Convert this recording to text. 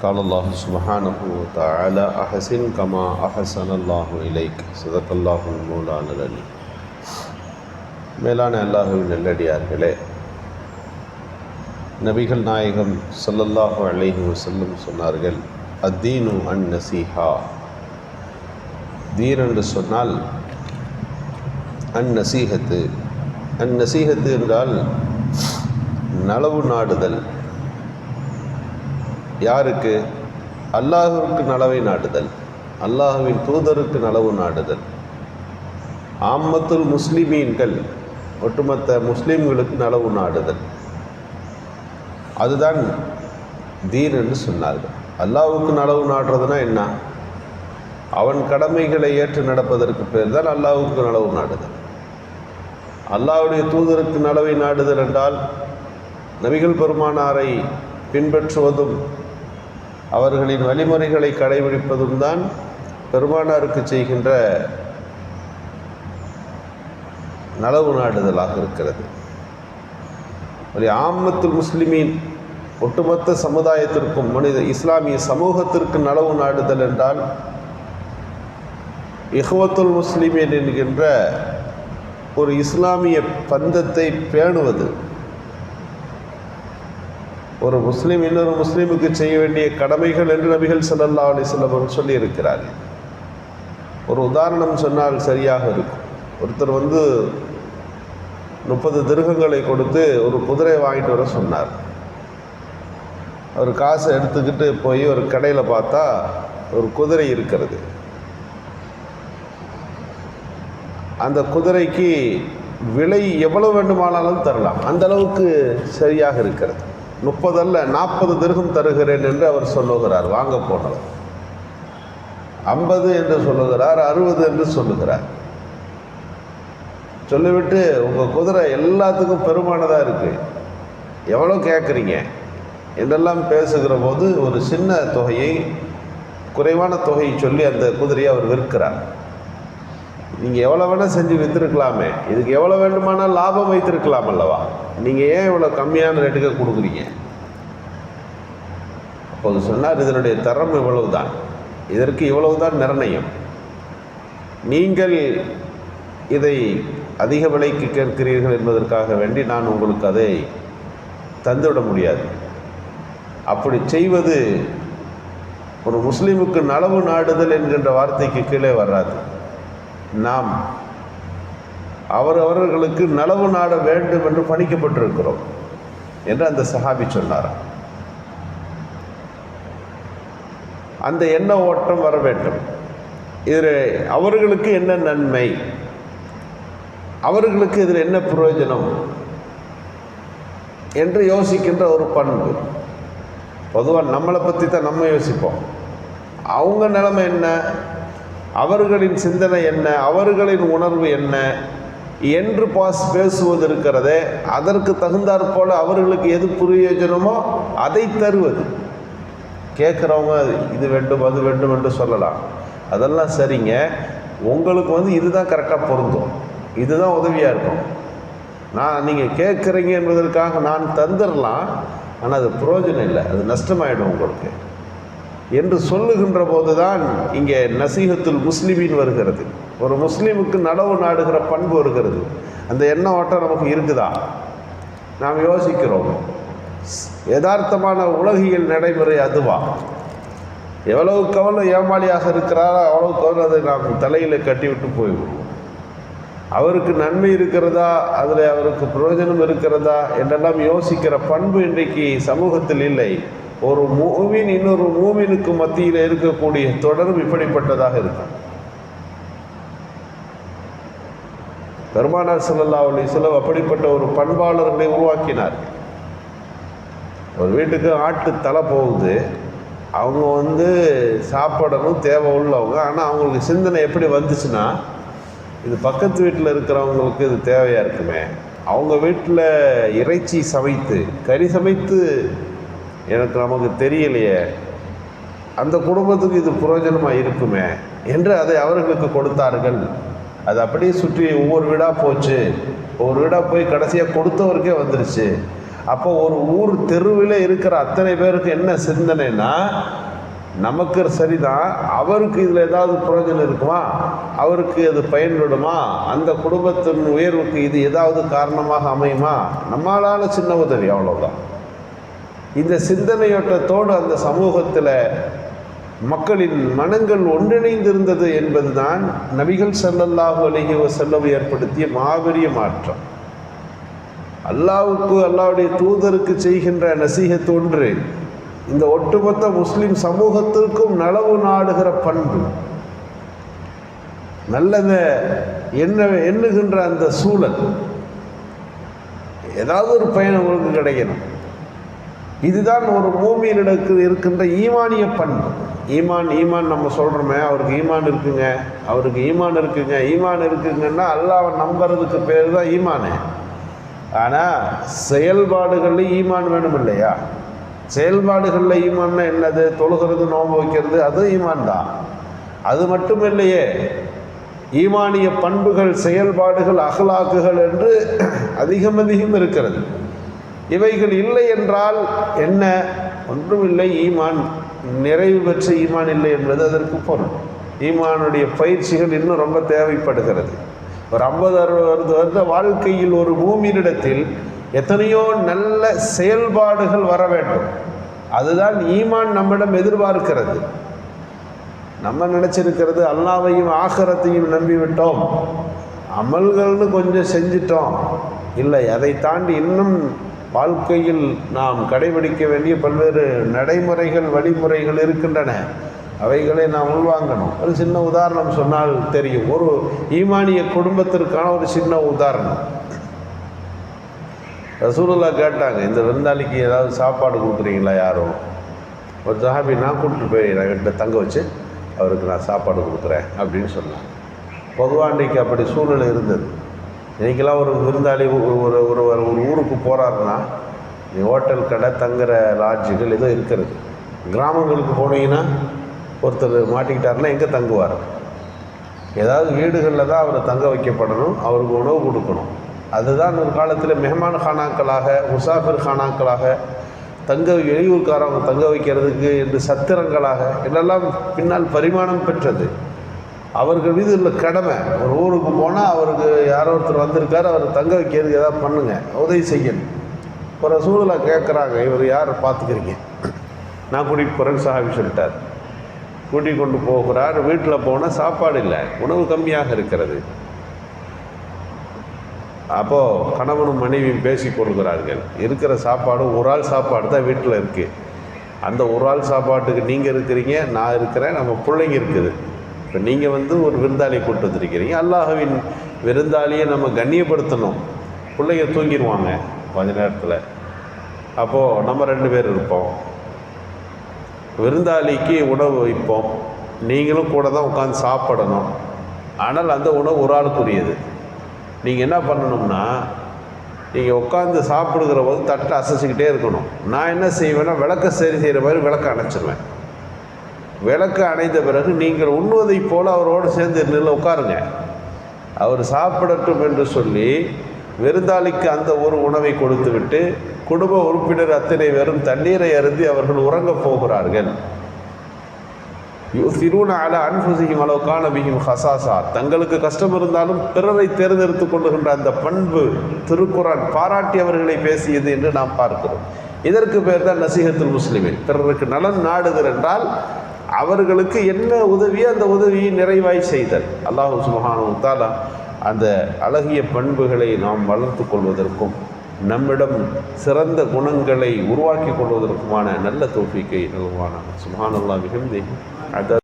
قال الله سبحانه وتعالى أحسن كما أحسن الله إليك صدق الله المولانا العلي மேலான அல்லாஹுவின் நல்லடியார்களே நபிகள் நாயகம் ஸல்லல்லாஹு அலைஹி வஸல்லம் சொன்னார்கள் அத்தீனு அன் நசீஹா தீன் என்று சொன்னால் அன் நசீகத்து அன் நசீகத்து என்றால் நலவு நாடுதல் யாருக்கு? அல்லாஹுவிற்கு நலவை நாடுதல். அல்லாஹுவின் தூதருக்கு நலவு நாடுதல். ஆம்மத்துல் முஸ்லிமீன்கள் ஒட்டுமொத்த முஸ்லீம்களுக்கு நலவு நாடுதல். அதுதான் தீன் என்று சொன்னார்கள். அல்லாஹுக்கு நலவு நாடுறதுனா என்ன? அவன் கடமைகளை ஏற்று நடப்பதற்கு பேர் தான் அல்லாஹுக்கு நலவு நாடுதல். அல்லாவுடைய தூதருக்கு நலவை நாடுதல் என்றால் நபிகள் பெருமானாரை பின்பற்றுவதும் அவர்களின் வழிமுறைகளை கடைபிடிப்பதும் தான் பெருமானாருக்கு செய்கின்ற நலவு நாடுதலாக இருக்கிறது. ஒரு ஆமத்துல் முஸ்லிமின் ஒட்டுமொத்த சமுதாயத்திற்கும் மனித இஸ்லாமிய சமூகத்திற்கு நலவு நாடுதல் என்றால் இஹ்வத்துல் முஸ்லிமின் என்கின்ற ஒரு இஸ்லாமிய பந்தத்தை பேணுவது ஒரு முஸ்லீம் இன்னொரு முஸ்லீமுக்கு செய்ய வேண்டிய கடமைகள் என்று நபிகள் ஸல்லல்லாஹு அலைஹி வஸல்லம் அவர்கள் சொல்லியிருக்கிறார்கள். ஒரு உதாரணம் சொன்னால் சரியாக இருக்கும். ஒருத்தர் வந்து முப்பது திருகங்களை கொடுத்து ஒரு குதிரை வாங்கிட்டு வர சொன்னார். அவர் காசை எடுத்துக்கிட்டு போய் ஒரு கடையில் பார்த்தா ஒரு குதிரை இருக்கிறது. அந்த குதிரைக்கு விலை எவ்வளவு வேண்டுமானாலும் தரலாம். அந்த அளவுக்கு சரியாக இருக்கிறது. முப்பதல்ல நாற்பது திருகம் தருகிறேன் என்று அவர் சொல்லுகிறார். வாங்க போனவர் ஐம்பது என்று சொல்லுகிறார் அறுபது என்று சொல்லுகிறார். சொல்லிவிட்டு உங்கள் குதிரை எல்லாத்துக்கும் பெருமானதாக இருக்குது எவ்வளோ கேட்குறீங்க? என்றெல்லாம் பேசுகிற போது ஒரு சின்ன தொகையை குறைவான தொகையை சொல்லி அந்த குதிரையை அவர் விற்கிறார். நீங்கள் எவ்வளோ வேணால் செஞ்சு விற்றுருக்கலாமே இதுக்கு எவ்வளோ வேண்டுமானால் லாபம் வைத்திருக்கலாம் அல்லவா? நீங்கள் ஏன் இவ்வளோ கம்மியான ரேட்டுக்கு கொடுக்குறீங்க? அப்போது சொன்னார் இதனுடைய தரம் இவ்வளவு தான் இதற்கு இவ்வளவு தான் நிர்ணயம். நீங்கள் இதை அதிக விலைக்கு கேட்கிறீர்கள் என்பதற்காக வேண்டி நான் உங்களுக்கு அதை தந்துவிட முடியாது. அப்படி செய்வது ஒரு முஸ்லீமுக்கு நலவு நாடுதல் என்கின்ற வார்த்தைக்கு கீழே வராது. நாம் அவர் அவர்களுக்கு நலவு நாட வேண்டும் என்று பணிக்கப்பட்டிருக்கிறோம் என்று அந்த சஹாபி சொன்னார். அந்த எண்ண ஓட்டம் வர வேண்டும். இதில் அவர்களுக்கு என்ன நன்மை? அவர்களுக்கு இதில் என்ன பிரயோஜனம்? என்று யோசிக்கின்ற ஒரு பண்பு. பொதுவாக நம்மளை பற்றி தான் நம்ம யோசிப்போம். அவங்க நிலைமை என்ன? அவர்களின் சிந்தனை என்ன? அவர்களின் உணர்வு என்ன? என்று பாஸ் பேசுவது இருக்கிறதே அதற்கு தகுந்தாற் போல அவர்களுக்கு எது பிரயோஜனமோ அதை தருவது. கேட்குறவங்க இது வேண்டும் அது வேண்டும் என்று சொல்லலாம். அதெல்லாம் சரிங்க. உங்களுக்கு வந்து இதுதான் கரெக்டாக பொருந்தும். இதுதான் உதவியாக இருக்கும். நான் நீங்கள் கேட்குறீங்க என்பதற்காக நான் தந்துடலாம் ஆனால் அது பிரயோஜனம் இல்லை. அது நஷ்டமாயிடும் உங்களுக்கு. என்று சொல்லுகின்ற போது தான் இங்கே நசீகத்துல் முஸ்லிமின் வருகிறது. ஒரு முஸ்லீமுக்கு நடவு நாடுகிற பண்பு வருகிறது. அந்த எண்ண ஓட்டம் நமக்கு இருக்குதா? நாம் யோசிக்கிறோம். யதார்த்தமான உலகியல் நடைமுறை அதுவா? எவ்வளவு எவ்வளோ ஏமாளியாக இருக்கிறாரோ அவ்வளவு அவ்வளோ அதை நாம் தலையில் கட்டிவிட்டு போய்விடுவோம். அவருக்கு நன்மை இருக்கிறதா? அதில் அவருக்கு பிரயோஜனம் இருக்கிறதா? என்றெல்லாம் யோசிக்கிற பண்பு இன்றைக்கு சமூகத்தில் இல்லை. ஒரு மூவின் இன்னொரு மூவினுக்கு மத்தியில் இருக்கக்கூடிய தொடர்பு இப்படிப்பட்டதாக இருக்கும். பெருமானார் சல்லல்லா அலிஸ்லம் அப்படிப்பட்ட ஒரு பண்பாளர்களை உருவாக்கினார். ஒரு வீட்டுக்கு ஆட்டு தலை போகுது. அவங்க வந்து சாப்பிடணும் தேவை உள்ளவங்க. ஆனால் அவங்களுக்கு சிந்தனை எப்படி வந்துச்சுன்னா இது பக்கத்து வீட்டில் இருக்கிறவங்களுக்கு இது தேவையாக இருக்குமே? அவங்க வீட்டில் இறைச்சி சமைத்து கறி சமைத்து எனக்கு நமக்கு தெரியலையே. அந்த குடும்பத்துக்கு இது பிரயோஜனமாக இருக்குமே என்று அதை அவர்களுக்கு கொடுத்தார்கள். அது அப்படியே சுற்றி ஒவ்வொரு வீடாக போச்சு. ஒவ்வொரு வீடாக போய் கடைசியாக கொடுத்தவருக்கே வந்துருச்சு. அப்போ ஒரு ஊர் தெருவில் இருக்கிற அத்தனை பேருக்கு என்ன சிந்தனைனா நமக்கு சரிதான் அவருக்கு இதில் ஏதாவது பிரயோஜனம் இருக்குமா? அவருக்கு அது பயன்படுமா? அந்த குடும்பத்தின் உயர்வுக்கு இது ஏதாவது காரணமாக அமையுமா? நம்மளால் சின்ன உதவி அவ்வளோதான் இந்த சிந்தனையோட்டத்தோடு அந்த சமூகத்தில் மக்களின் மனங்கள் ஒன்றிணைந்திருந்தது என்பதுதான் நபிகள் செல்லல்லாஹு அலைஹி செல்லவு ஏற்படுத்திய மாபெரிய மாற்றம். அல்லாவுக்கு அல்லாவுடைய தூதருக்கு செய்கின்ற நசீகத் ஒன்று இந்த ஒட்டுமொத்த முஸ்லிம் சமூகத்திற்கும் நலவு நாடுகிற பண்பு. நல்லத என்ன எண்ணுகின்ற அந்த சூழல். ஏதாவது ஒரு பயன் உங்களுக்கு கிடைக்கணும். இதுதான் ஒரு மூமியில் இருக்கின்ற ஈமானிய பண்பு. ஈமான் ஈமான் நம்ம சொல்கிறோமே அவருக்கு ஈமான் இருக்குங்க அவருக்கு ஈமான் இருக்குங்க ஈமான் இருக்குங்கன்னா அல்லாவை நம்புறதுக்கு பேர் தான் ஈமானு. ஆனால் செயல்பாடுகளில் ஈமான் வேணும் இல்லையா? செயல்பாடுகளில் ஈமான்னா என்னது? தொழுகிறது நோம்பு வைக்கிறது அது ஈமான் தான். அது மட்டும் இல்லையே ஈமானிய பண்புகள் செயல்பாடுகள் அகலாக்குகள் என்று அதிகம் அதிகம் இருக்கிறது. இவைகள் இல்லை என்றால் என்ன? ஒன்றுமில்லை ஈமான். நிறைவு பெற்ற ஈமான் இல்லை என்பது அதற்கு பொருள். ஈமானுடைய பயிற்சிகள் இன்னும் ரொம்ப தேவைப்படுகிறது. ஒரு ஐம்பது அறுபது வருட வாழ்க்கையில் ஒரு பூமியினிடத்தில் எத்தனையோ நல்ல செயல்பாடுகள் வர வேண்டும். அதுதான் ஈமான் நம்மிடம் எதிர்பார்க்கிறது. நம்ம நினச்சிருக்கிறது அல்லாவையும் ஆகரத்தையும் நம்பிவிட்டோம். அமல்கள்னு கொஞ்சம் செஞ்சிட்டோம். இல்லை அதை தாண்டி இன்னும் வாழ்க்கையில் நாம் கடைபிடிக்க வேண்டிய பல்வேறு நடைமுறைகள் வழிமுறைகள் இருக்கின்றன. அவைகளை நாம் உள்வாங்கணும். ஒரு சின்ன உதாரணம் சொன்னால் தெரியும். ஒரு ஈமானிய குடும்பத்திற்கான ஒரு சின்ன உதாரணம். ரசூலுல்லா கேட்டாங்க இந்த விருந்தாளிக்கு ஏதாவது சாப்பாடு கொடுக்குறீங்களா யாரும் ஒரு ஜஹாபி நான் கூப்பிட்டு போய் நான் கிட்ட தங்க வச்சு அவருக்கு நான் சாப்பாடு கொடுக்குறேன் அப்படின்னு சொன்னாங்க பொதுவாக அப்படி சூழ்நிலை இருந்தது. இன்றைக்கெல்லாம் ஒரு விருந்தாளி ஒரு ஒரு ஒரு ஒரு ஊருக்கு போகிறாருன்னா ஹோட்டல் கடை தங்குற லாட்ஜுகள் ஏதோ இருக்கிறது. கிராமங்களுக்கு போனீங்கன்னா ஒருத்தர் மாட்டிக்கிட்டாருன்னா எங்கே தங்குவார்? ஏதாவது வீடுகளில் தான் அவரை தங்க வைக்கப்படணும் அவருக்கு உணவு கொடுக்கணும். அதுதான் ஒரு காலத்தில் மெஹமான் கானாக்களாக முசாஃபிர் கானாக்களாக தங்க வெளியூர்காரவங்க தங்க வைக்கிறதுக்கு என்று சத்திரங்களாக இதெல்லாம் பின்னால் பரிமாணம் பெற்றது. அவர்கள் மீது உள்ள கடமை. ஒரு ஊருக்கு போனால் அவருக்கு யாரோ ஒருத்தர் வந்திருக்காரு அவர் தங்க வைக்கிறதுக்கு எதாவது பண்ணுங்கள் உதவி செய்யணும். ஒரு சூழலை கேட்குறாங்க இவர் யார் பார்த்துக்கிறீங்க? நான் கூட்டிகிட்டு போகிறேன்னு சாஹாபி சொல்லிட்டார். கூட்டி கொண்டு போகிறார். வீட்டில் போனால் சாப்பாடு இல்லை உணவு கம்மியாக இருக்கிறது. அப்போது கணவனும் மனைவியும் பேசிக் கொள்கிறார்கள். இருக்கிற சாப்பாடு ஒரு ஆள் சாப்பாடு தான் வீட்டில் இருக்குது அந்த ஒரு ஆள் சாப்பாட்டுக்கு நீங்கள் இருக்கிறீங்க நான் இருக்கிறேன் நம்ம பிள்ளைங்க இருக்குது. இப்போ நீங்கள் வந்து ஒரு விருந்தாளியை கூட்டு வந்திருக்கிறீங்க. அல்லாஹவின் விருந்தாளியை நம்ம கண்ணியப்படுத்தணும். பிள்ளைங்க தூங்கிடுவாங்க கொஞ்ச நேரத்தில். அப்போது நம்ம ரெண்டு பேர் இருப்போம். விருந்தாளிக்கு உணவு வைப்போம். நீங்களும் கூட தான் உட்காந்து சாப்பிடணும். ஆனால் அந்த உணவு ஒரு ஆளுக்குரியது. நீங்கள் என்ன பண்ணணும்னா நீங்கள் உட்காந்து சாப்பிடுகிற போது தட்டை அசைச்சிக்கிட்டே இருக்கணும். நான் என்ன செய்வேன்னா விளக்க சரி செய்கிற மாதிரி விளக்க அணைச்சிருவேன். விளக்கு அணைந்த பிறகு நீங்கள் உண்ணுவதைப் போல் அவரோடு சேர்ந்து நின்று உட்காருங்க. அவர் சாப்பிடட்டும் என்று சொல்லி விருந்தாளிக்கு அந்த ஒரு உணவை கொடுத்துவிட்டு குடும்ப உறுப்பினர் அத்தனை பேரும் தண்ணீரை அருந்தி அவர்கள் உறங்கப் போகிறார்கள். யுசிரூன அல அன்புசியும் அளவுக்கான பிகிம் ஹசாசா. தங்களுக்கு கஷ்டம் இருந்தாலும் பிறரை தேர்ந்தெடுத்து கொள்ளுகின்ற அந்த பண்பு திருக்குறான் பாராட்டி அவர்களை பேசியது என்று நாம் பார்க்கிறோம். இதற்கு பேர் தான் நசீகத்துல் முஸ்லிமின். பிறருக்கு நலன் நாடுகிறென்றால் என்றால் அவர்களுக்கு என்ன உதவியோ அந்த உதவியை நிறைவாய் செய்தல். அல்லாஹு சுபஹானு தாலா அந்த அழகிய பண்புகளை நாம் வளர்த்து கொள்வதற்கும் நம்மிடம் சிறந்த குணங்களை உருவாக்கி கொள்வதற்குமான நல்ல தோப்பிக்கை நல்வான சுபஹானல்லா மிகுந்தி அத